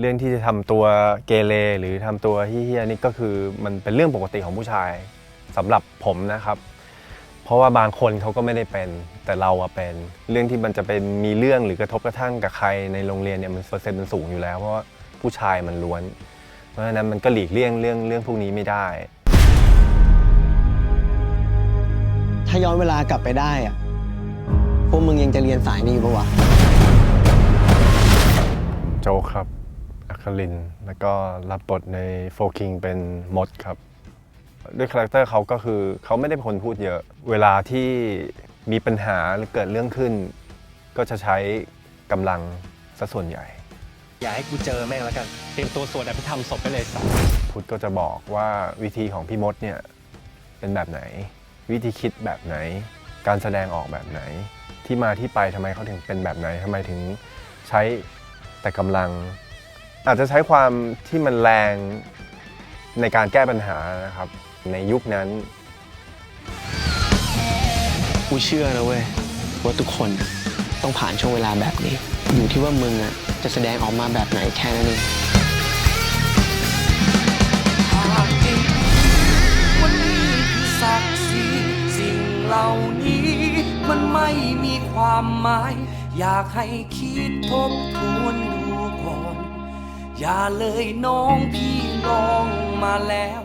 เรื่องที่จะทำตัวเกเรหรือทำตัวเฮี้ยนี่ก็คือมันเป็นเรื่องปกติของผู้ชายสำหรับผมนะครับ เพราะว่าบางคนเขาก็ไม่ได้เป็นแต่เราอะเป็นเรื่องที่มันจะเป็นมีเรื่องหรือกระทบกระทั่งกับใครในโรงเรียนเนี่ยมันเปอร์เซ็นต์มันสูงอยู่แล้วเพราะว่าผู้ชายมันล้วน เพราะฉะนั้นมันก็หลีกเลี่ยงเรื่องเรื่องพวกนี้ไม่ได้ ถ้าย้อนเวลากลับไปได้อะพวกมึงยังจะเรียนสายนี้อยู่ปะวะโจครับ ครินทร์แล้วก็รับบทในโฟคิงเป็นมดครับ ด้วยคาแรคเตอร์เขาก็คือเขาไม่ได้เป็นคนพูดเยอะ เวลาที่มีปัญหาหรือเกิดเรื่องขึ้น ก็จะใช้กำลังซะส่วนใหญ่ อย่าให้กูเจอแม่งแล้วกัน เตรียมตัวสวดอภิธรรมศพไปเลยสัสพุทธก็จะบอกว่าวิธีของพี่มดเนี่ยเป็นแบบไหน วิธีคิดแบบไหน การแสดงออกแบบไหน ที่มาที่ไปทำไมเขาถึงเป็นแบบไหนทำไมถึงใช้แต่กำลัง อาจจะใช้ความที่มันแรงในการแก้ปัญหานะครับ ในยุคนั้น กูเชื่อนะเว้ยว่าทุกคนต้องผ่านช่วงเวลาแบบนี้ อยู่ที่ว่ามึงอะจะแสดงออกมาแบบไหนแค่นั้นเองวันนี้คือศักดิ์ศรีสิ่งเหล่านี้ มันไม่มีความหมาย อยากให้คิดทบทวนดูก่ อย่าเลยน้องพี่ลองมาแล้ว